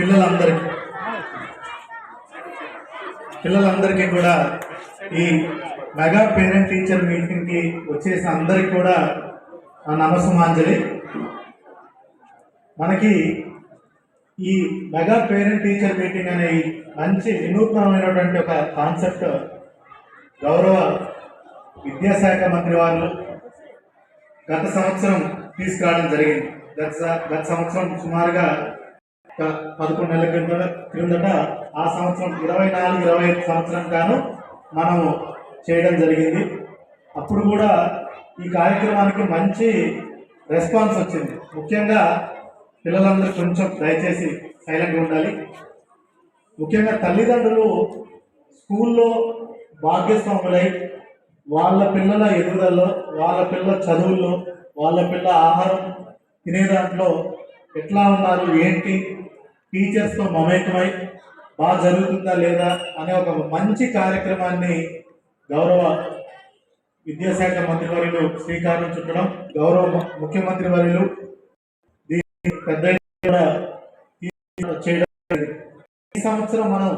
పిల్లలందరికీ. పిల్లలందరికీ కూడా ఈ మెగా పేరెంట్ టీచర్ మీటింగ్కి వచ్చేసిన అందరికీ కూడా నా నమస్సుమాంజలి. మనకి ఈ మెగా పేరెంట్ టీచర్ మీటింగ్ అనే మంచి వినూత్నమైనటువంటి ఒక కాన్సెప్ట్ గౌరవ విద్యాశాఖ మంత్రి వారు గత సంవత్సరం తీసుకురావడం జరిగింది. గత గత సంవత్సరం సుమారుగా పదకొండు నెలల క్రిందట క్రిందట ఆ సంవత్సరం ఇరవై నాలుగు ఇరవై ఐదు సంవత్సరం కాను మనము చేయడం జరిగింది. అప్పుడు కూడా ఈ కార్యక్రమానికి మంచి రెస్పాన్స్ వచ్చింది. ముఖ్యంగా పిల్లలందరూ కొంచెం దయచేసి సైలెంట్గా ఉండాలి. ముఖ్యంగా తల్లిదండ్రులు స్కూల్లో భాగ్యస్వాములై వాళ్ళ పిల్లల ఎదుగుదలలో వాళ్ళ పిల్లల చదువుల్లో వాళ్ళ పిల్ల ఆహారం తినే దాంట్లో ఎట్లా ఉన్నారు ఏంటి టీచర్స్తో మమేకమై బాగా జరుగుతుందా లేదా అనే ఒక మంచి కార్యక్రమాన్ని గౌరవ విద్యాశాఖ మంత్రి వర్యులు శ్రీకారం చుట్టడం గౌరవ ముఖ్యమంత్రి వర్యులు దీన్ని పెద్ద చేయడం ఈ సంవత్సరం మనం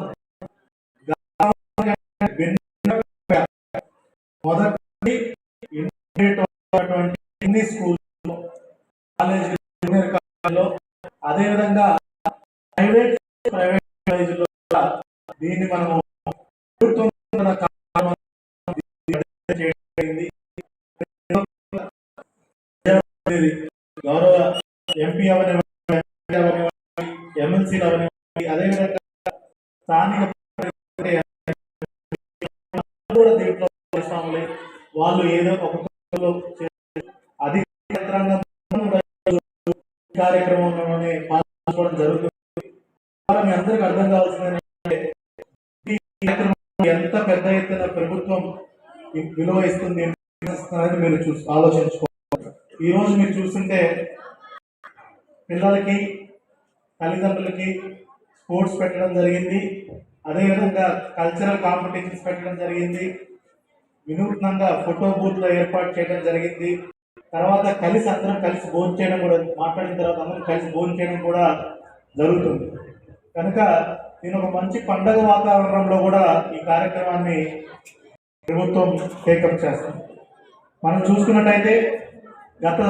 మొదటి ఇంటర్మీడియట్ అన్ని స్కూల్లో కాలేజ్ కాలేజీలో అదేవిధంగా ప్రైవేట్ ప్రైవేట్ కాలేజీలో కూడా దీన్ని మనము ప్రభుత్వం గౌరవ ఎంపీ అవనివ్వండి ఎమ్మెల్సీలు అవనివ్వండి అదేవిధంగా స్థానిక కూడా దీంట్లో భాగస్వాములై వాళ్ళు ఏదో ఒక పనిలో యంత్రాంగం కార్యక్రమంలోనే పాల్గొనడం జరుగుతుంది. ద్వారా అందరికీ అర్థం కావాల్సింది ఏంటంటే ఈ కార్యక్రమం ఎంత పెద్ద ఎత్తున ప్రభుత్వం విలువ ఇస్తుంది అనేది మీరు చూసి ఆలోచించుకోవాలి. ఈరోజు మీరు చూస్తుంటే పిల్లలకి తల్లిదండ్రులకి స్పోర్ట్స్ పెట్టడం జరిగింది. అదేవిధంగా కల్చరల్ కాంపిటీషన్స్ పెట్టడం జరిగింది. వినూత్నంగా ఫోటో బూత్లో ఏర్పాటు చేయడం జరిగింది. తర్వాత కలిసి అందరం కలిసి భోజనం చేయడం కూడా మాట్లాడిన తర్వాత అందరం కలిసి భోజనం చేయడం కూడా జరుగుతుంది. కనుక నేను ఒక మంచి పండగ వాతావరణంలో కూడా ఈ కార్యక్రమాన్ని ప్రభుత్వం టేకప్ చేస్తుంది. మనం చూసుకున్నట్టయితే గత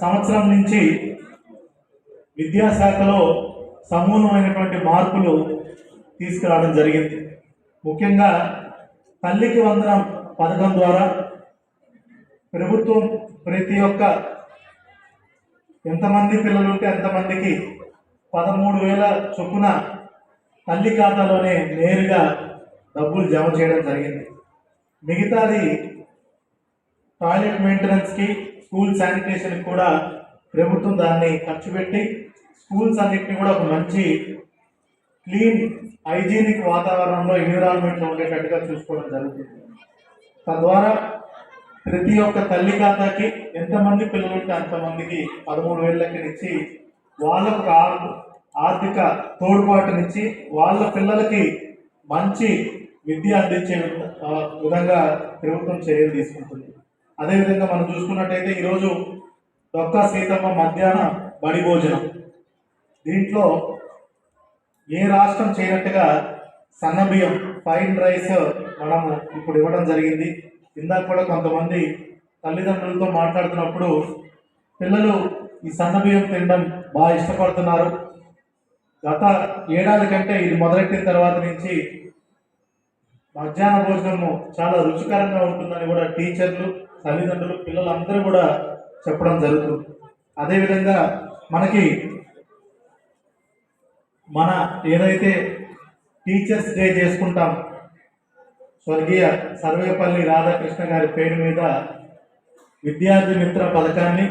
సంవత్సరం నుంచి విద్యాశాఖలో సమూలమైనటువంటి మార్పులు తీసుకురావడం జరిగింది. ముఖ్యంగా తల్లికి వందనం పథకం ద్వారా ప్రభుత్వం ప్రతి ఒక్క ఎంతమంది పిల్లలు ఉంటే అంతమందికి పదమూడు వేల చొప్పున తల్లి ఖాతాలోనే నేరుగా డబ్బులు జమ చేయడం జరిగింది. మిగతాది టాయిలెట్ మెయింటెనెన్స్కి స్కూల్ శానిటేషన్కి కూడా ప్రభుత్వం దాన్ని ఖర్చు పెట్టి స్కూల్స్ అన్నింటినీ కూడా ఒక మంచి క్లీన్ హైజీనిక్ వాతావరణంలో ఎన్విరాన్మెంట్లో ఉండేటట్టుగా చూసుకోవడం జరుగుతుంది. తద్వారా ప్రతి ఒక్క తల్లి ఖాతాకి ఎంతమంది పిల్లలు ఉంటే అంతమందికి పదమూడు వేల లెక్కన ఇచ్చి వాళ్ళకు ఒక ఆర్థిక తోడ్పాటునిచ్చి వాళ్ళ పిల్లలకి మంచి విద్య అందించే విధంగా ప్రభుత్వం చర్యలు తీసుకుంటుంది. అదేవిధంగా మనం చూసుకున్నట్టయితే ఈరోజు డొక్కా సీతమ్మ మధ్యాహ్న బడి భోజనం. దీంట్లో ఏ రాష్ట్రం చేయనట్టుగా సన్నబియ్యం ఫైన్ రైస్ మనము ఇప్పుడు ఇవ్వడం జరిగింది. ఇందాక కూడా కొంతమంది తల్లిదండ్రులతో మాట్లాడుతున్నప్పుడు పిల్లలు ఈ సన్నబియ్యం తినడం బాగా ఇష్టపడుతున్నారు. గత ఏడాది కంటే ఇది మొదలెట్టిన తర్వాత నుంచి మధ్యాహ్న భోజనము చాలా రుచికరంగా ఉంటుందని కూడా టీచర్లు తల్లిదండ్రులు పిల్లలందరూ కూడా చెప్పడం జరుగుతుంది. అదేవిధంగా మనకి మన ఏదైతే టీచర్స్ డే చేసుకుంటాం స్వర్గీయ సర్వేపల్లి రాధాకృష్ణ గారి పేరు మీద విద్యార్థి మిత్ర పథకాన్ని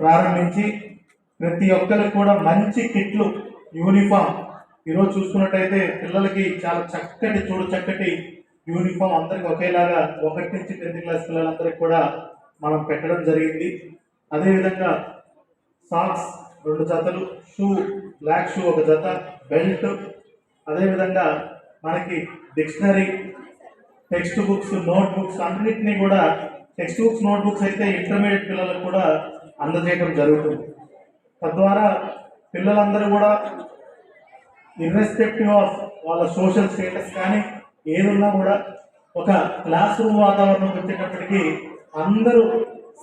ప్రారంభించి ప్రతి ఒక్కరికి కూడా మంచి కిట్లు యూనిఫామ్. ఈరోజు చూసుకున్నట్టయితే పిల్లలకి చాలా చక్కటి చూడు చక్కటి యూనిఫామ్ అందరికి ఒకేలాగా ఒకటి నుంచి టెన్త్ క్లాస్ పిల్లలందరికీ కూడా మనం పెట్టడం జరిగింది. అదేవిధంగా సాక్స్ రెండు జతలు షూ బ్లాక్ షూ ఒక జత బెల్ట్. అదేవిధంగా మనకి dictionary text books note books కూడా టెక్స్ట్ బుక్స్ నోట్ బుక్స్ అయితే ఇంటర్మీడియట్ పిల్లలకు కూడా అందజేయడం జరుగుతుంది. తద్వారా పిల్లలందరూ కూడా ఇర్రెస్పెక్టివ్ ఆఫ్ వాళ్ళ సోషల్ స్టేటస్ కానీ ఏదున్నా కూడా ఒక క్లాస్ రూమ్ వాతావరణం వచ్చేటప్పటికి అందరూ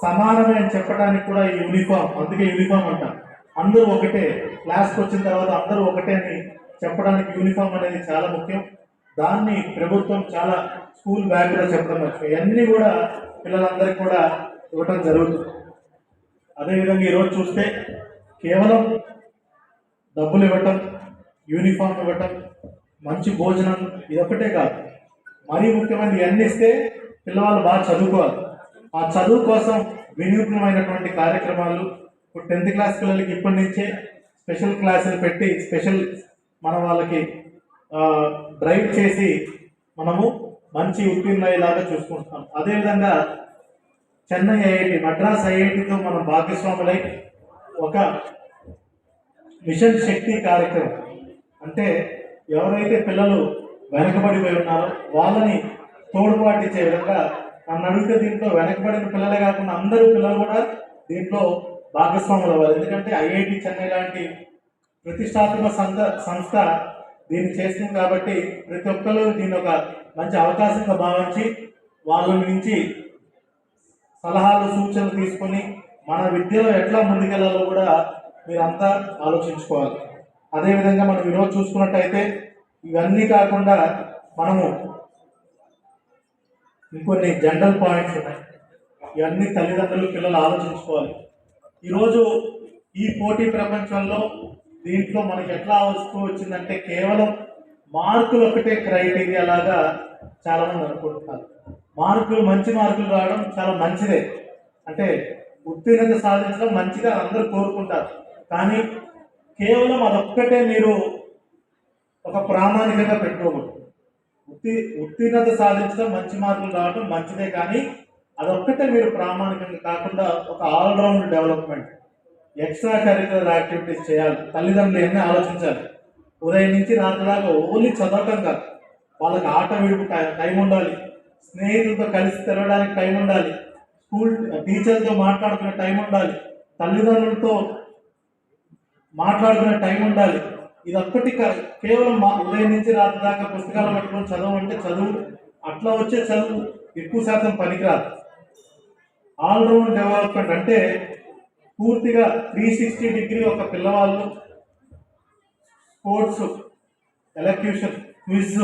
సమానమే అని చెప్పడానికి కూడా ఈ యూనిఫామ్ అందుకే యూనిఫామ్ అంటాం. అందరూ ఒకటే క్లాస్కి వచ్చిన తర్వాత అందరూ ఒకటే అని చెప్పడానికి యూనిఫామ్ అనేది చాలా ముఖ్యం. దాన్ని ప్రభుత్వం చాలా స్కూల్ బ్యాగ్లో చెప్పడం మర్చిపోయి ఇవన్నీ కూడా పిల్లలందరికీ కూడా ఇవ్వటం జరుగుతుంది. అదేవిధంగా ఈరోజు చూస్తే కేవలం డబ్బులు ఇవ్వటం యూనిఫామ్ ఇవ్వటం మంచి భోజనం ఇదొకటే కాదు. మరీ ముఖ్యమైన ఇవన్నీ ఇస్తే పిల్లవాళ్ళు బాగా చదువుకోవాలి. ఆ చదువు కోసం వినూత్నమైనటువంటి కార్యక్రమాలు. ఇప్పుడు టెన్త్ క్లాస్ పిల్లలకి ఇప్పటి నుంచే స్పెషల్ క్లాసులు పెట్టి స్పెషల్ మన వాళ్ళకి డ్రైవ్ చేసి మనము మంచి ఉత్తీర్ణయ్యేలాగా చూసుకుంటున్నాం. అదేవిధంగా చెన్నై ఐఐటి మద్రాస్ ఐఐటితో మనం భాగస్వాములై ఒక మిషన్ శక్తి కార్యక్రమం. అంటే ఎవరైతే పిల్లలు వెనకబడిపోయి ఉన్నారో వాళ్ళని తోడుపాటిచ్చే విధంగా నన్ను అడిగితే దీంట్లో వెనకబడిన పిల్లలే కాకుండా అందరూ పిల్లలు కూడా దీంట్లో భాగస్వాములు అవ్వాలి. ఎందుకంటే ఐఐటి చెన్నై లాంటి ప్రతిష్టాత్మక సంస్థ సంస్థ దీన్ని చేస్తుంది కాబట్టి ప్రతి ఒక్కరు దీన్ని ఒక మంచి అవకాశంగా భావించి వాళ్ళ నుంచి సలహాలు సూచనలు తీసుకొని మన విద్యలో ఎట్లా ముందుకెళ్ళాలో కూడా మీరంతా ఆలోచించుకోవాలి. అదేవిధంగా మనం ఈరోజు చూసుకున్నట్టయితే ఇవన్నీ కాకుండా మనము ఇంకొన్ని జనరల్ పాయింట్స్ ఉన్నాయి. ఇవన్నీ తల్లిదండ్రులు పిల్లలు ఆలోచించుకోవాలి. ఈరోజు ఈ పోటీ ప్రపంచంలో దీంట్లో మనకి ఎట్లా వస్తూ వచ్చిందంటే కేవలం మార్కులు ఒకటే క్రైటీరియా లాగా చాలా మంది అనుకుంటున్నారు. మార్కులు మంచి మార్కులు రావడం చాలా మంచిదే. అంటే ఉత్తీర్ణత సాధించడం మంచిగా అందరూ కోరుకుంటారు. కానీ కేవలం అదొక్కటే మీరు ఒక ప్రామాణికంగా పెట్టుకోకూడదు. ఉత్తీ ఉత్తీర్ణత సాధించడం మంచి మార్కులు రావడం మంచిదే కానీ అదొక్కటే మీరు ప్రామాణికంగా కాకుండా ఒక all round development extra curricular activities చేయాలి. తల్లిదండ్రులు ఎన్ని ఆలోచించాలి. ఉదయం నుంచి రాత్రి దాకా ఓన్లీ చదవటం కాదు. వాళ్ళకి ఆట విడుపు టైం ఉండాలి. స్నేహితులతో కలిసి తిరగడానికి టైం ఉండాలి. స్కూల్ టీచర్తో మాట్లాడుకునే టైం ఉండాలి. తల్లిదండ్రులతో మాట్లాడుకునే టైం ఉండాలి. ఇది కా- కేవలం మా ఉదయం నుంచి రాత్రి దాకా పుస్తకాలు పట్టుకొని చదవం అంటే చదువు. అట్లా వచ్చే చదువు ఎక్కువ శాతం పనికిరాదు. ఆల్రౌండ్ డెవలప్మెంట్ అంటే పూర్తిగా త్రీ సిక్స్టీ డిగ్రీ ఒక పిల్లవాళ్ళు sports elocution quiz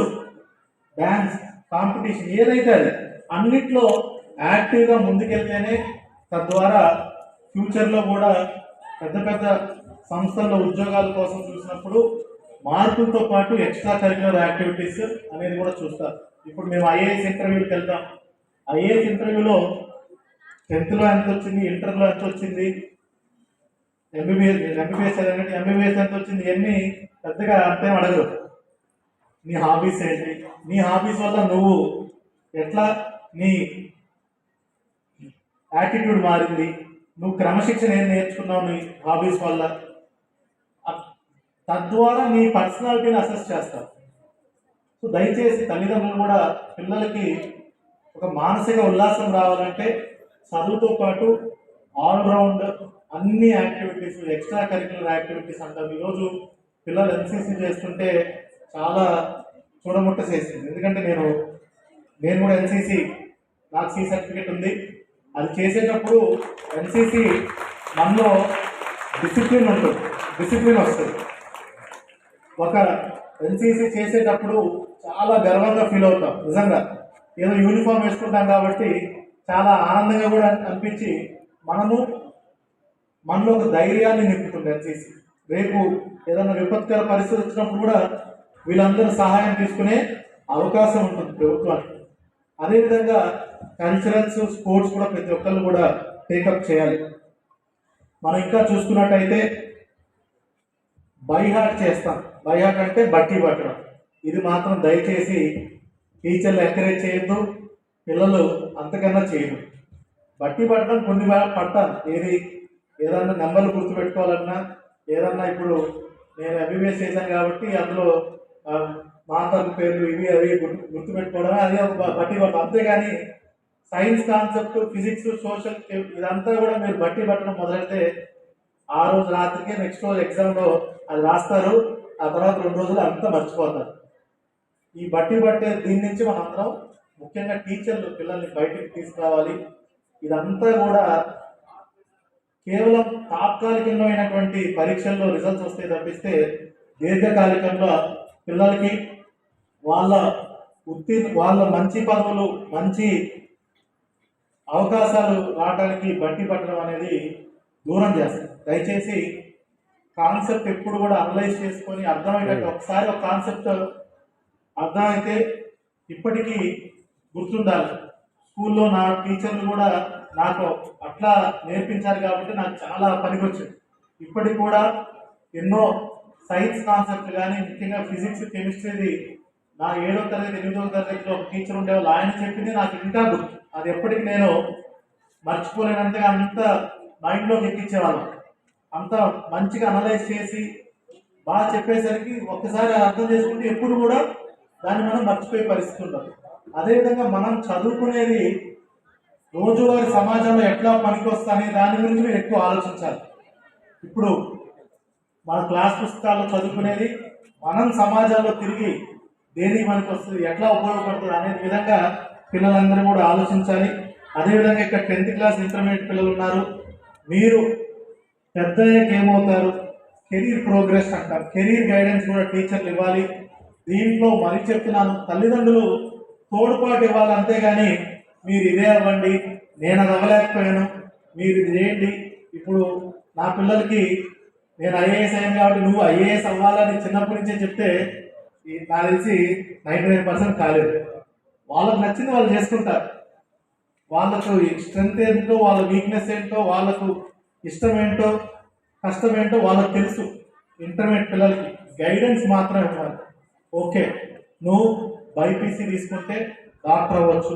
dance competition ఏదైతే అది అన్నిట్లో యాక్టివ్గా ముందుకెళ్తేనే తద్వారా ఫ్యూచర్లో కూడా పెద్ద పెద్ద సంస్థల్లో ఉద్యోగాల కోసం చూసినప్పుడు మార్కులతో పాటు ఎక్స్ట్రా కరికులర్ యాక్టివిటీస్ అనేది కూడా చూస్తారు. ఇప్పుడు మేము ఐఏఎస్ ఇంటర్వ్యూకి వెళ్తాం. ఐఏఎస్ ఇంటర్వ్యూలో టెన్త్లో ఎంత వచ్చింది ఇంటర్లో ఎంత వచ్చింది ఎంబీబీఎస్ ఎంబీబీఎస్ చదివినట్టు ఎంబీబీఎస్ ఎంత వచ్చింది ఇవన్నీ పెద్దగా అంతేం అడగరు. నీ హాబీస్ ఏంటి? నీ హాబీస్ వల్ల నువ్వు ఎట్లా నీ యాటిట్యూడ్ మారింది? నువ్వు క్రమశిక్షణ ఏం నేర్చుకున్నావు నీ హాబీస్ వల్ల? తద్వారా నీ పర్సనాలిటీని అసెస్ చేస్తారు సో దయచేసి తల్లిదండ్రులు కూడా పిల్లలకి ఒక మానసిక ఉల్లాసం రావాలంటే చదువుతో పాటు ఆల్రౌండ్ అన్ని యాక్టివిటీస్ ఎక్స్ట్రా కరికులర్ యాక్టివిటీస్ అంటారు ఈరోజు పిల్లలు ఎన్సీసీ చేస్తుంటే చాలా చూడముట్ట చేసింది. ఎందుకంటే నేను నేను కూడా ఎన్సీసీ నాకు సి సర్టిఫికేట్ ఉంది. అది చేసేటప్పుడు ఎన్సీసీ మనలో డిసిప్లిన్ ఉంటుంది. డిసిప్లిన్ వస్తుంది. ఒక ఎన్సీసీ చేసేటప్పుడు చాలా గర్వంగా ఫీల్ అవుతాం నిజంగా. ఏదో యూనిఫామ్ వేసుకుంటాం కాబట్టి చాలా ఆనందంగా కూడా అనిపించి మనము మనలో ఒక ధైర్యాన్ని నింపుతుంది ఎన్సీసీ రేపు ఏదైనా విపత్కర పరిస్థితి వచ్చినప్పుడు కూడా వీళ్ళందరూ సహాయం తీసుకునే అవకాశం ఉంటుంది ప్రభుత్వానికి. అదేవిధంగా కల్చరల్స్ స్పోర్ట్స్ కూడా ప్రతి ఒక్కళ్ళు కూడా టేకప్ చేయాలి. మనం ఇంకా చూసుకున్నట్టయితే బైహార్ట్ చేస్తాం. బైహార్ట్ అంటే బట్టి పట్టడం. ఇది మాత్రం దయచేసి టీచర్లు ఎంకరేజ్ చేయొద్దు. పిల్లలు అంతకన్నా చేయరు. బట్టి పట్టడం కొన్ని వేళ ఏది ఏదన్నా నెంబర్లు గుర్తుపెట్టుకోవాలన్నా ఏదన్నా ఇప్పుడు నేను ఎంబీబీఎస్ చేశాను కాబట్టి అందులో మాతల పేర్లు ఇవి అవి గుర్తు అది ఒక బట్టి పట్టడం. అంతేగాని సైన్స్ కాన్సెప్ట్ ఫిజిక్స్ సోషల్ ఇదంతా కూడా మీరు బట్టి పట్టడం మొదలైతే ఆ రోజు రాత్రికి నెక్స్ట్ రోజు ఎగ్జామ్లో అది రాస్తారు. ఆ తర్వాత రెండు రోజులు అంతా మర్చిపోతారు. ఈ బట్టి పట్టే దీని నుంచి మనందరం ముఖ్యంగా టీచర్లు పిల్లల్ని బయటికి తీసుకురావాలి. ఇదంతా కూడా కేవలం తాత్కాలికమైనటువంటి పరీక్షల్లో రిజల్ట్స్ వస్తే తప్పిస్తే దీర్ఘకాలికంలో పిల్లలకి వాళ్ళ ఉత్తీర్ణ వాళ్ళ మంచి పదవులు మంచి అవకాశాలు రావడానికి బట్టి పట్టడం అనేది దూరం చేస్తుంది దయచేసి కాన్సెప్ట్ ఎప్పుడు కూడా అనలైజ్ చేసుకొని అర్థమయ్యేటట్టు ఒకసారి ఒక కాన్సెప్ట్ అర్థమైతే ఇప్పటికీ గుర్తుండాలి. స్కూల్లో నా టీచర్లు కూడా నాకు అట్లా నేర్పించారు కాబట్టి నాకు చాలా పనికొచ్చింది. ఇప్పటికి కూడా ఎన్నో సైన్స్ కాన్సెప్ట్ కానీ ముఖ్యంగా ఫిజిక్స్ కెమిస్ట్రీది నా ఏడో తరగతి ఎనిమిదవ తరగతిలో ఒక టీచర్ ఉండేవాళ్ళు. ఆయన చెప్పింది నాకు ఇంకా గుర్తు. అది ఎప్పటికి నేను మర్చిపోలేనంతగా అంత మైండ్లోకి ఎక్కించేవాళ్ళం అంత మంచిగా అనలైజ్ చేసి బాగా చెప్పేసరికి ఒక్కసారి అర్థం చేసుకుంటే ఎప్పుడు కూడా దాన్ని మనం మర్చిపోయే పరిస్థితి ఉండదు. అదేవిధంగా మనం చదువుకునేది రోజువారి సమాజంలో ఎట్లా పనికొస్తా అనే దాని గురించి మీరు ఎక్కువ ఆలోచించాలి. ఇప్పుడు మన క్లాస్ పుస్తకాల్లో చదువుకునేది మనం సమాజంలో తిరిగి దేనికి పనికొస్తుంది వస్తుంది ఎట్లా ఉపయోగపడుతుంది అనే విధంగా పిల్లలందరూ కూడా ఆలోచించాలి. అదేవిధంగా ఇక్కడ టెన్త్ క్లాస్ ఇంటర్మీడియట్ పిల్లలు ఉన్నారు. మీరు పెద్ద ఏమవుతారు కెరీర్ ప్రోగ్రెస్ అంటారు. కెరీర్ గైడెన్స్ కూడా టీచర్లు ఇవ్వాలి. దీంట్లో మరి చెప్తున్నాను. తల్లిదండ్రులు తోడుపాటు ఇవ్వాలి అంతేగాని మీరు ఇదే అవ్వండి. నేను అది అవ్వలేకపోయాను. మీరు ఇది చేయండి. ఇప్పుడు నా పిల్లలకి నేను ఐఏఎస్ అయ్యాను కాబట్టి నువ్వు ఐఏఎస్ అవ్వాలని చిన్నప్పటి నుంచే చెప్తే నాకు తెలిసి నైంటీ నైన్ పర్సెంట్ కాలేదు. వాళ్ళకి నచ్చింది వాళ్ళు చేసుకుంటారు. వాళ్ళకు స్ట్రెంత్ ఏంటో వాళ్ళ వీక్నెస్ ఏంటో వాళ్ళకు ఇష్టం ఏంటో కష్టం ఏంటో వాళ్ళకు తెలుసు. ఇంటర్మీడియట్ పిల్లలకి గైడెన్స్ మాత్రమే ఇవ్వాలి. ఓకే నువ్వు బైపీసీ తీసుకుంటే డాక్టర్ అవ్వచ్చు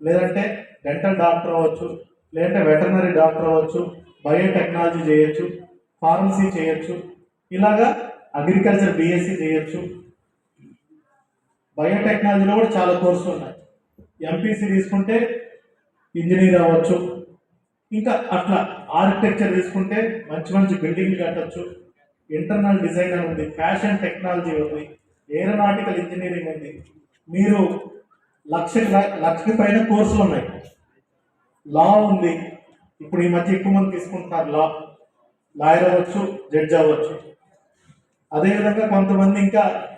లేదంటే డెంటల్ డాక్టర్ అవ్వచ్చు లేదంటే వెటర్నరీ డాక్టర్ అవ్వచ్చు బయోటెక్నాలజీ చేయొచ్చు ఫార్మసీ చేయొచ్చు ఇలాగా అగ్రికల్చర్ బీఎస్సీ చేయొచ్చు. బయోటెక్నాలజీలో కూడా చాలా కోర్సులు ఉన్నాయి. ఎంపీసీ తీసుకుంటే ఇంజనీర్ అవ్వచ్చు. ఇంకా అట్లా ఆర్కిటెక్చర్ తీసుకుంటే మంచి మంచి బిల్డింగ్లు కట్టచ్చు. ఇంటర్నల్ డిజైనర్ ఉంది ఫ్యాషన్ టెక్నాలజీ ఉంది ఏరోనాటికల్ ఇంజనీరింగ్ ఉంది. మీరు లక్ష లక్ష పైన కోర్సులు ఉన్నాయి. లా ఉంది. ఇప్పుడు ఈ మధ్య ఎక్కువ మంది తీసుకుంటున్నారు లా లాయర్ అవ్వచ్చు జడ్జ్ అవ్వచ్చు. అదేవిధంగా కొంతమంది ఇంకా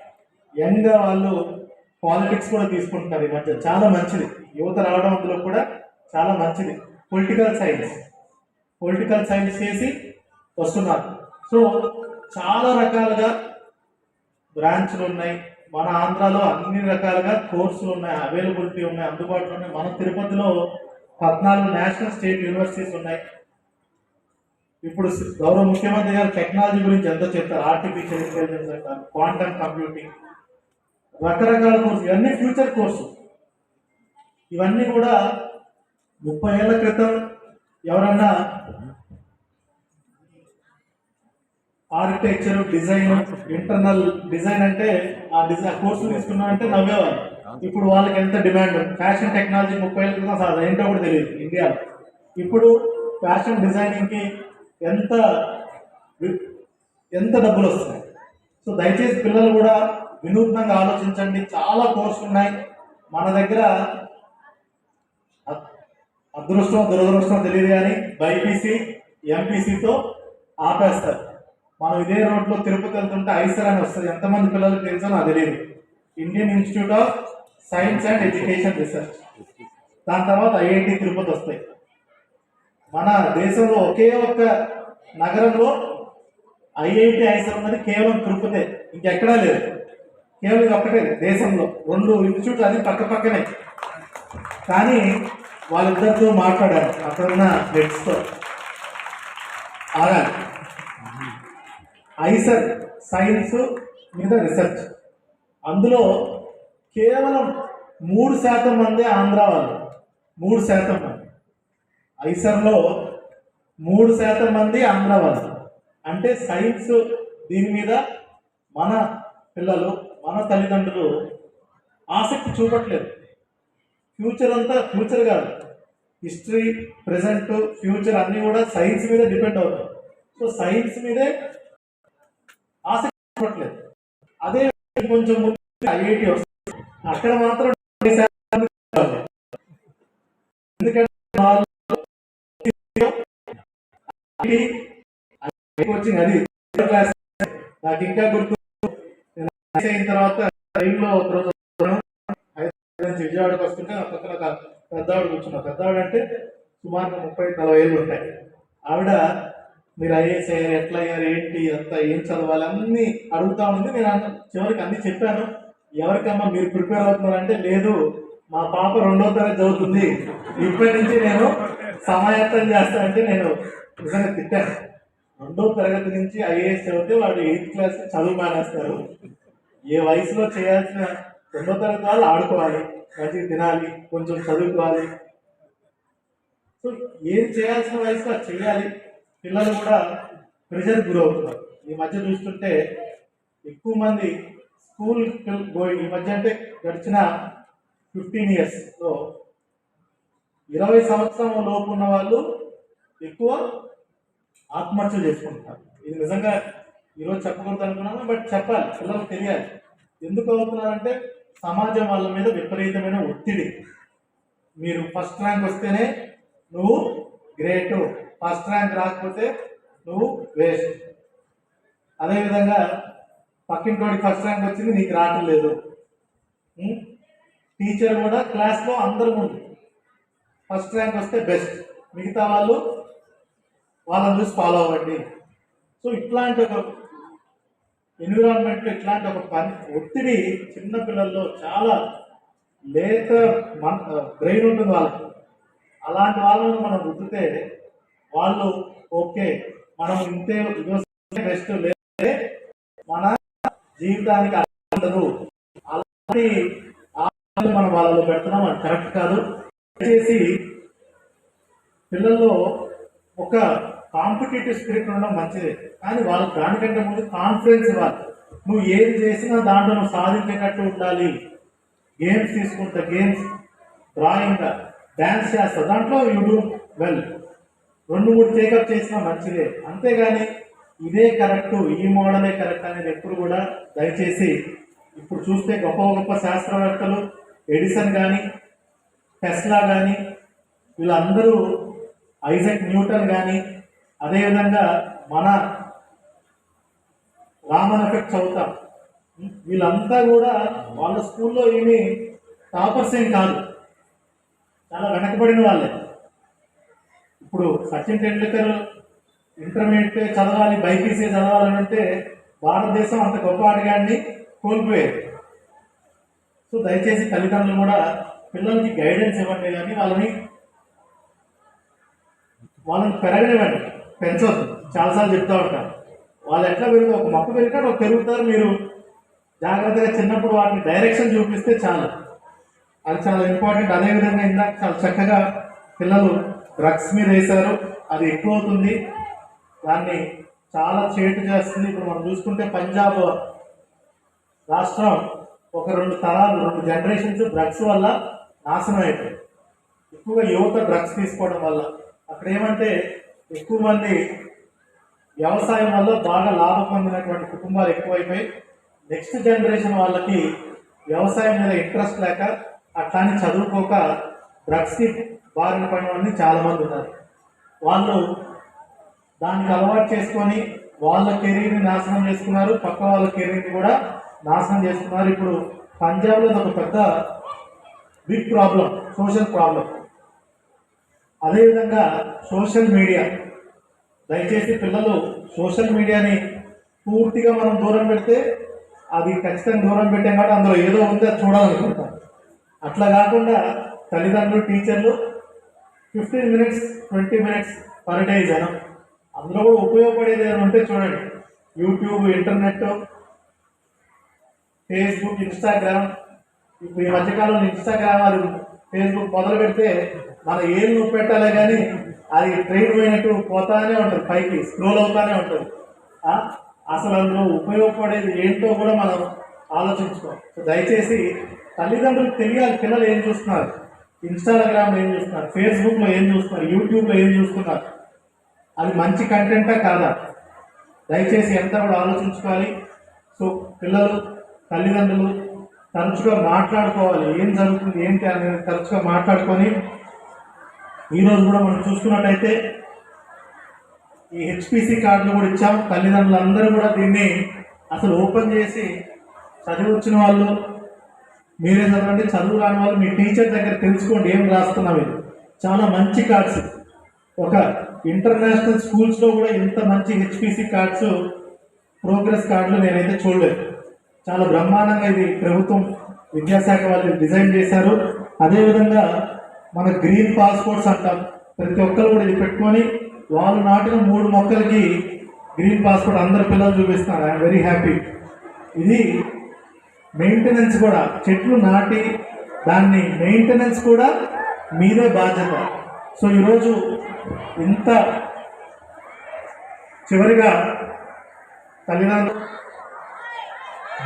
యంగ్గా వాళ్ళు పాలిటిక్స్ కూడా తీసుకుంటున్నారు ఈ మధ్య. చాలా మంచిది. యువత రావడం అందులో కూడా చాలా మంచిది. పొలిటికల్ సైన్స్ పొలిటికల్ సైన్స్ చేసి వస్తున్నారు. సో చాలా రకాలుగా బ్రాంచ్లు ఉన్నాయి. మన ఆంధ్రాలో అన్ని రకాలుగా కోర్సులు ఉన్నాయి అవైలబిలిటీ ఉన్నాయి అందుబాటులో ఉన్నాయి. మన తిరుపతిలో పద్నాలుగు నేషనల్ స్టేట్ యూనివర్సిటీస్ ఉన్నాయి. ఇప్పుడు గౌరవ ముఖ్యమంత్రి గారు టెక్నాలజీ గురించి ఎంతో చెప్తారు? ఆర్టిఫిషియల్ ఇంటెలిజెన్స్ అంటారు క్వాంటమ్ కంప్యూటింగ్ రకరకాల కోర్సు ఇవన్నీ ఫ్యూచర్ కోర్సు ఇవన్నీ కూడా ముప్పై ఏళ్ళ క్రితం ఎవరన్నా ఆర్కిటెక్చర్ డిజైన్ ఇంటర్నల్ డిజైన్ అంటే ఆ డిజైన్ కోర్సు తీసుకున్నారంటే నవ్వేవారు. ఇప్పుడు వాళ్ళకి ఎంత డిమాండ్? ఫ్యాషన్ టెక్నాలజీ ముప్పై ఏళ్ళ క్రితం అసలు ఏంటో కూడా తెలియదు ఇండియాలో. ఇప్పుడు ఫ్యాషన్ డిజైనింగ్కి ఎంత ఎంత డబ్బులు వస్తున్నాయి? సో దయచేసి పిల్లలు కూడా వినూత్నంగా ఆలోచించండి. చాలా కోర్సులు ఉన్నాయి. మన దగ్గర అదృష్టం దురదృష్టం తెలియదు కానీ బైపీసీ ఎంపీసీతో ఆపేస్తారు. మనం ఇదే రోడ్లో తిరుపతి వెళ్తుంటే ఐసర్ అని వస్తుంది. ఎంతమంది పిల్లలకు తెలుసో నాకు తెలియదు. Indian Institute of Science and Education Research. దాని తర్వాత ఐఐటి తిరుపతి వస్తాయి. మన దేశంలో ఒకే ఒక్క నగరంలో ఐఐటి ఐసర్ ఉన్నది కేవలం తిరుపతే. ఇంకెక్కడా లేదు. కేవలం ఒక్కటే దేశంలో. రెండు ఇన్స్టిట్యూట్లు అది పక్క పక్కనే. కానీ వాళ్ళిద్దరితో మాట్లాడారు అక్కడున్న హెడ్స్తో ఆర్ఆర్ ఐసర్ సైన్స్ మీద రీసెర్చ్. అందులో కేవలం మూడు శాతం మందే ఆంధ్ర వాళ్ళు. మూడు శాతం మంది. ఐసర్లో మూడు శాతం మంది ఆంధ్ర వాళ్ళు. అంటే సైన్స్ దీని మీద మన పిల్లలు మన తల్లిదండ్రులు ఆసక్తి చూపట్లేదు. ఫ్యూచర్ అంతా ఫ్యూచర్ కాదు. హిస్టరీ ప్రజెంట్ ఫ్యూచర్ అన్నీ కూడా సైన్స్ మీద డిపెండ్ అవుతాయి. సో సైన్స్ మీదే ఆసక్తి చూపట్లేదు అదే కొంచెం ముందు ఐఐటి వస్తుంది. అక్కడ మాత్రం ఎందుకంటే కోచింగ్ అది క్లాస్ నాకు ఇంకా గుర్తు అయిన తర్వాత ట్రైన్లో ఒక రోజు హైదరాబాద్ నుంచి విజయవాడకు వస్తుంటే నా పక్కన పెద్దవాడు కూర్చున్నా. పెద్దవాడు అంటే సుమారు ముప్పై నలభై ఏళ్ళు ఉంటాయి. ఆవిడ మీరు ఐఏఎస్ అయ్యారు ఎట్లా అయ్యారు ఏంటి అంతా ఏం చదవాలి అన్ని అడుగుతా ఉంది. నేను అంత చివరికి అన్ని చెప్పాను. ఎవరికమ్మా మీరు ప్రిపేర్ అవుతున్నారంటే లేదు మా పాప రెండో తరగతి చదువుతుంది. ఇప్పటి నుంచి నేను సమాయత్తం చేస్తానంటే నేను నిజంగా తిట్టాను. రెండో తరగతి నుంచి ఐఏఎస్ చదివితే వాడు ఎయిత్ క్లాస్ చదువు మానేస్తారు. ఏ వయసులో చేయాల్సిన రెండో తరగతి వాళ్ళు ఆడుకోవాలి మంచిగా తినాలి కొంచెం చదువుకోవాలి. సో ఏం చేయాల్సిన వయసులో చేయాలి. పిల్లలు కూడా ప్రెషర్ గురవుతున్నారు. ఈ మధ్య చూస్తుంటే ఎక్కువ మంది స్కూల్ ఈ మధ్య అంటే గడిచిన ఫిఫ్టీన్ ఇయర్స్లో ఇరవై సంవత్సరం లోపు ఉన్న వాళ్ళు ఎక్కువ ఆత్మహత్యలు చేసుకుంటున్నారు. ఇది నిజంగా ఈరోజు చెప్పకూడదు అనుకున్నాను బట్ చెప్పాలి. పిల్లలకు తెలియాలి. ఎందుకు అవుతున్నారంటే సమాజం వాళ్ళ మీద విపరీతమైన ఒత్తిడి. మీరు ఫస్ట్ ర్యాంక్ వస్తేనే నువ్వు గ్రేట్ ఫస్ట్ ర్యాంక్ రాకపోతే నువ్వు వేస్ట్ అదేవిధంగా పక్కింటోడికి ఫస్ట్ ర్యాంక్ వచ్చింది నీకు రావటం లేదు. టీచర్ కూడా క్లాస్లో అందరూ ముందు ఫస్ట్ ర్యాంక్ వస్తే బెస్ట్ మిగతా వాళ్ళు వాళ్ళని చూసి ఫాలో అవ్వండి. సో ఇట్లాంటి ఒక ఎన్విరాన్మెంట్ ఇట్లాంటి ఒక పని ఒత్తిడి చిన్న పిల్లల్లో చాలా లేత మన బ్రెయిన్ ఉంటుంది వాళ్ళకి. అలాంటి వాళ్ళని మనం రుద్దితే వాళ్ళు ఓకే మనం ఇంతే బెస్ట్ లేదే మన జీవితానికి ఉండదు. అలాంటి మనం వాళ్ళలో పెడుతున్నాం అది కరెక్ట్ కాదు. దయచేసి పిల్లల్లో ఒక కాంపిటేటివ్ స్పిరిట్ ఉండడం మంచిదే. కానీ వాళ్ళు దానికంటే ముందు కాన్ఫిడెన్స్ ఇవ్వాలి. నువ్వు ఏం చేసినా దాంట్లో నువ్వు సాధించేటట్టు ఉండాలి. గేమ్స్ తీసుకుంటా గేమ్స్. డ్రాయింగ్ డ్యాన్స్ చేస్తా. దాంట్లో యూ డూ వెల్. రెండు మూడు టేకప్ చేసినా మంచిదే. అంతేగాని ఇదే కరెక్ట్ ఈ మోడలే కరెక్ట్ అనేది ఎప్పుడు కూడా దయచేసి ఇప్పుడు చూస్తే గొప్ప గొప్ప శాస్త్రవేత్తలు ఎడిసన్ కానీ టెస్లా కానీ వీళ్ళందరూ ఐజక్ న్యూటన్ కానీ అదేవిధంగా మన రామన్ ఎఫెక్ట్ చదువుతాం. వీళ్ళంతా కూడా వాళ్ళ స్కూల్లో ఏమి టాపర్స్ ఏం కాదు. చాలా వెనకబడిన వాళ్ళే. ఇప్పుడు సచిన్ టెండూల్కర్ ఇంటర్మీడియట్ చదవాలి బైపీసీ చదవాలని భారతదేశం అంత గొప్ప ఆటగాడిని కోల్పోయేది. సో దయచేసి తల్లిదండ్రులు కూడా పిల్లలకి గైడెన్స్ ఇవ్వండి కానీ వాళ్ళని వాళ్ళని పెరగనివ్వండి. పెంచొద్దు చాలాసార్లు చెప్తా ఉంటారు వాళ్ళు ఎట్లా పెరుగుతారు? ఒక మొక్క పెరిగినట్టు ఒక పెరుగుతారు మీరు జాగ్రత్తగా చిన్నప్పుడు వాటిని డైరెక్షన్ చూపిస్తే చాలు. అది చాలా ఇంపార్టెంట్ అదేవిధంగా ఇందాక చాలా చక్కగా పిల్లలు డ్రగ్స్ మీద వేశారు. అది ఎక్కువ అవుతుంది. దాన్ని చాలా చేటు చేస్తుంది. ఇప్పుడు మనం చూసుకుంటే పంజాబ్ రాష్ట్రం ఒక రెండు తరాలు రెండు జనరేషన్స్ డ్రగ్స్ వల్ల నాశనం అయిపోయాయి ఎక్కువగా యువత డ్రగ్స్ తీసుకోవడం వల్ల. అక్కడ ఏమంటే ఎక్కువ మంది వ్యవసాయం వల్ల బాగా లాభం పొందినటువంటి కుటుంబాలు ఎక్కువైపోయి నెక్స్ట్ జనరేషన్ వాళ్ళకి వ్యవసాయం మీద ఇంట్రెస్ట్ లేక అట్లాని చదువుకోక డ్రగ్స్కి బారిన పడిన వాళ్ళని చాలా మంది ఉన్నారు. వాళ్ళు దానికి అలవాటు చేసుకొని వాళ్ళ కెరీర్ని నాశనం చేసుకున్నారు పక్క వాళ్ళ కెరీర్ని కూడా నాశనం చేసుకున్నారు. ఇప్పుడు పంజాబ్లో ఒక పెద్ద బిగ్ ప్రాబ్లం సోషల్ ప్రాబ్లం అదేవిధంగా సోషల్ మీడియా దయచేసి పిల్లలు సోషల్ మీడియాని పూర్తిగా మనం దూరం పెడితే అది ఖచ్చితంగా దూరం పెట్టాం కాబట్టి అందులో ఏదో ఉంది అది చూడాలనుకుంటాం. అట్లా కాకుండా తల్లిదండ్రులు టీచర్లు fifteen minutes twenty minutes per day జనం అందులో కూడా ఉపయోగపడేది ఏమైనా ఉంటే చూడండి. YouTube internet Facebook Instagram. ఇప్పుడు ఈ మధ్యకాలంలో ఇన్స్టాగ్రామ్ అది ఫేస్బుక్ మొదలు పెడితే మనం ఏం నొప్పి పెట్టాలి కానీ అది ట్రైన్ పోయినట్టు పోతానే ఉంటుంది పైకి స్క్రోల్ అవుతానే ఉంటుంది. అసలు అందులో ఉపయోగపడేది ఏంటో కూడా మనం ఆలోచించుకోవాలి. సో దయచేసి తల్లిదండ్రులకు తెలియాలి పిల్లలు ఏం చూస్తున్నారు? ఇన్స్టాగ్రామ్లో ఏం చూస్తున్నారు? ఫేస్బుక్లో ఏం చూస్తున్నారు? యూట్యూబ్లో ఏం చూస్తున్నారు? అది మంచి కంటెంటా కాదా? దయచేసి ఎంత కూడా ఆలోచించుకోవాలి. సో పిల్లలు తల్లిదండ్రులు తరచుగా మాట్లాడుకోవాలి. ఏం జరుగుతుంది ఏంటి అనేది తరచుగా మాట్లాడుకొని ఈరోజు కూడా మనం చూసుకున్నట్టయితే ఈ హెచ్పిసి కార్డులు కూడా ఇచ్చాం. తల్లిదండ్రులందరూ కూడా దీన్ని అసలు ఓపెన్ చేసి చదివి వచ్చిన వాళ్ళు మీరే చదవండి చదువు రాని వాళ్ళు మీ టీచర్ దగ్గర తెలుసుకోండి ఏం రాస్తున్నావు ఇది. చాలా మంచి కార్డ్స్. ఒక ఇంటర్నేషనల్ స్కూల్స్లో కూడా ఇంత మంచి హెచ్పిసి కార్డ్స్ ప్రోగ్రెస్ కార్డులు నేనైతే చూడలేదు. చాలా బ్రహ్మాండంగా ఇది ప్రభుత్వం విద్యాశాఖ వాళ్ళు డిజైన్ చేశారు. అదేవిధంగా మన గ్రీన్ పాస్పోర్ట్స్ అంటాం. ప్రతి ఒక్కరు కూడా ఇది పెట్టుకొని వాళ్ళు నాటిన మూడు మొక్కలకి గ్రీన్ పాస్పోర్ట్ అందరు పిల్లలు చూపిస్తున్నారు. ఐఎమ్ వెరీ హ్యాపీ ఇది మెయింటెనెన్స్ కూడా చెట్లు నాటి దాన్ని మెయింటెనెన్స్ కూడా మీదే బాధ్యత. సో ఈరోజు ఇంత చివరిగా తల్లిదండ్రులు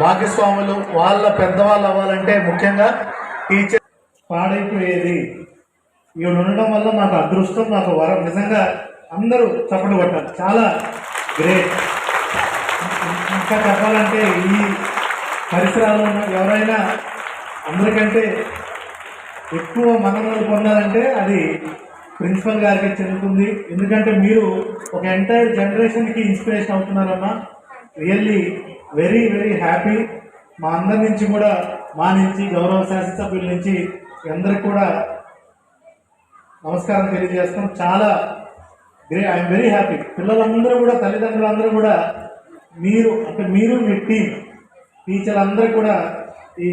భాగస్వాములు వాళ్ళ పెద్దవాళ్ళు అవ్వాలంటే ముఖ్యంగా టీచర్ పాడైపోయేది. ఇవి ఉండడం వల్ల నాకు అదృష్టం నాకు వరం. నిజంగా అందరూ చప్పట్లు కొట్టారు. చాలా గ్రేట్. ఇంకా చెప్పాలంటే ఈ పరిసరాల్లో ఉన్న ఎవరైనా అందరికంటే ఎక్కువ మన్ననలు పొందాలంటే అది ప్రిన్సిపల్ గారికి చెందుతుంది. ఎందుకంటే మీరు ఒక ఎంటైర్ జనరేషన్కి ఇన్స్పిరేషన్ అవుతున్నారమ్మా రియల్లీ వెరీ వెరీ హ్యాపీ. మా అందరి నుంచి కూడా మా నుంచి గౌరవ శాసనసభ్యుల నుంచి అందరికి కూడా నమస్కారం తెలియజేస్తాం చాలా గ్రే ఐఎమ్ వెరీ హ్యాపీ పిల్లలందరూ కూడా తల్లిదండ్రులందరూ కూడా మీరు అంటే మీరు మీ టీం టీచర్ అందరూ కూడా ఈ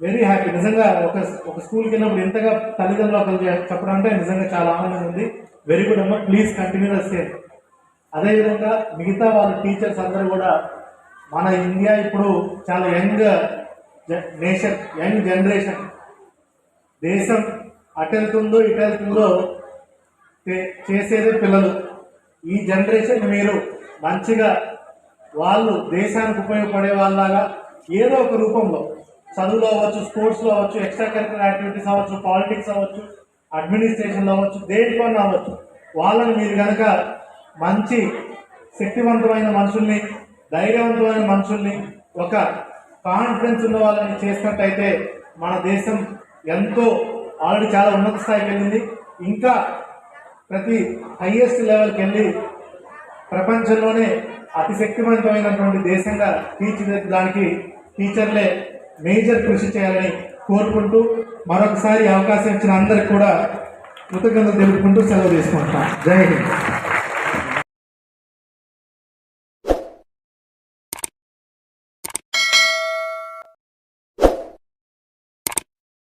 వెరీ హ్యాపీ నిజంగా ఒక ఒక స్కూల్కి వెళ్ళినప్పుడు ఎంతగా తల్లిదండ్రులు ఒకరు చెప్పడం అంటే నిజంగా చాలా ఆనందంగా ఉంది. వెరీ గుడ్ అమ్మ. ప్లీజ్ కంటిన్యూ ద సేమ్ అదేవిధంగా మిగతా వాళ్ళ టీచర్స్ అందరూ కూడా మన ఇండియా ఇప్పుడు చాలా యంగ్ నేషన్ యంగ్ జనరేషన్ దేశం అటు వెళ్తుందో ఇటు వెళ్తుందో చేసేదే పిల్లలు. ఈ జనరేషన్ మీరు మంచిగా వాళ్ళు దేశానికి ఉపయోగపడే వాళ్ళలాగా ఏదో ఒక రూపంలో చదువులో అవ్వచ్చు స్పోర్ట్స్లో అవ్వచ్చు ఎక్స్ట్రా కరికులర్ యాక్టివిటీస్ అవ్వచ్చు పాలిటిక్స్ అవ్వచ్చు అడ్మినిస్ట్రేషన్లో అవ్వచ్చు దేంట్లోనే అవ్వచ్చు. వాళ్ళని మీరు కనుక మంచి శక్తివంతమైన మనుషుల్ని ధైర్యవంతమైన మనుషుల్ని ఒక కాన్ఫిడెన్స్ ఉన్న వాళ్ళని చేసినట్టయితే మన దేశం ఎంతో ఆల్రెడీ చాలా ఉన్నత స్థాయికి వెళ్ళింది. ఇంకా ప్రతి హైయెస్ట్ లెవెల్కి వెళ్ళి ప్రపంచంలోనే అతి శక్తివంతమైనటువంటి దేశంగా తీర్చిదిద్దడానికి టీచర్లే మేజర్ కృషి చేయాలని కోరుకుంటూ మరొకసారి అవకాశం ఇచ్చిన అందరికి కూడా కృతజ్ఞతలు తెలుపుకుంటూ సెలవు తీసుకుంటాం జై హింద్.